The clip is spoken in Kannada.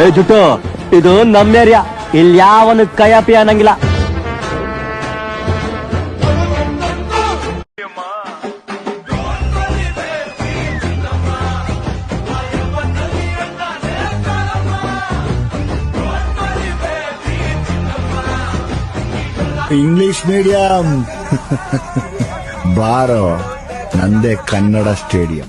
ಏ ಜುಟ್ಟು, ಇದು ನಮ್ಮ ಏರಿಯಾ ಇಲ್ಲಿ ಯಾವನು ಕಯಾಪಿ ಅನ್ನಂಗಿಲ್ಲ. ಇಂಗ್ಲಿಷ್ ಮೀಡಿಯಂ ಬಾರೋ, ನಂದೇ ಕನ್ನಡ ಸ್ಟೇಡಿಯಂ